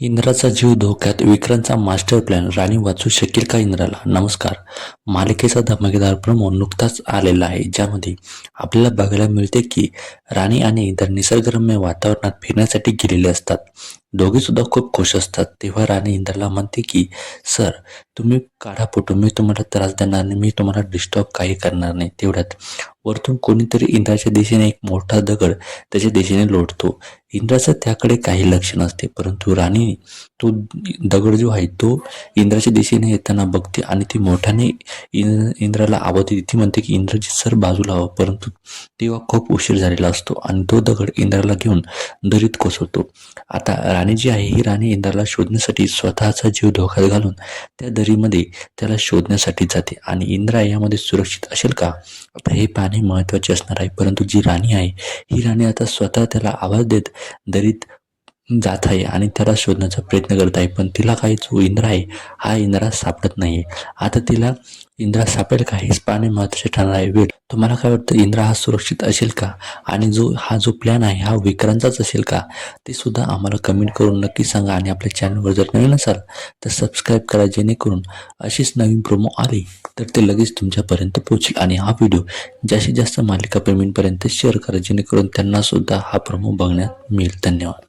इंद्राचा जीव धोक्यात विक्रांतचा master plan राणी वाचू शकेल का इंद्राला? नमस्कार. मालिकेचा धमाकेदार प्रमो नुकताच आलेला आहे ज्यामध्ये आपल्याला बघायला मिळते की राणी आणि इंद्र निसर्गरम्य वातावरणात फिरण्यासाठी गेलेले असतात. दोघे सुद्धा खूप खुश असतात. तेव्हा राणी इंद्राला म्हणते की सर तुम्ही काढा फोटो. मी तुम्हाला त्रास देणार नाही. मी तुम्हाला डिस्टर्ब काही करणार नाही. तेवढ्यात वरतून कोणीतरी इंद्राच्या दिशेने एक मोठा दगड त्याच्या दिशेने लोटतो. इंद्राचं त्याकडे काही लक्ष नसते परंतु राणी तो दगड जो आहे तो इंद्राच्या दिशेने येताना बघते आणि ती मोठ्याने इंद्र इंद्राला आवाज देते ती म्हणते की इंद्रजी सर बाजूला हवं. परंतु तेव्हा खूप उशीर झालेला असतो आणि तो दगड इंद्राला घेऊन दरीत कोसळतो. आता राणी जी आहे ही राणी इंद्राला शोधण्यासाठी स्वतःचा जीव धोक्यात घालून त्या दरीमध्ये त्याला शोधण्यासाठी जाते. आणि इंद्रा यामध्ये सुरक्षित असेल का? आता हे पाहणे महत्त्वाचे असणार आहे. परंतु जी राणी आहे ही राणी आता स्वतः त्याला आवाज देत दरीत जात आहे आणि त्याला शोधण्याचा प्रयत्न करत आहे. पण तिला काही जो इंद्र आहे हा इंद्रा सापडत नाही. आता तिला इंद्रा सापडेल का हेच पाहणे महत्त्वाचे ठरणार आहे. वेळ तुम्हाला काय वाटतं? इंद्रा हा सुरक्षित असेल का? आणि जो हा जो प्लॅन आहे हा विक्रांतचाच असेल का? ते सुद्धा आम्हाला कमेंट करून नक्की सांगा आणि आपल्या चॅनलवर जर नवीन असाल तर सबस्क्राईब करा जेणेकरून अशीच नवीन प्रोमो आली तर ते लगेच तुमच्यापर्यंत पोहोचेल. आणि हा व्हिडिओ जास्तीत जास्त मालिका प्रेमींपर्यंत शेअर करा जेणेकरून त्यांना सुद्धा हा प्रोमो बघण्यात मिळेल. धन्यवाद.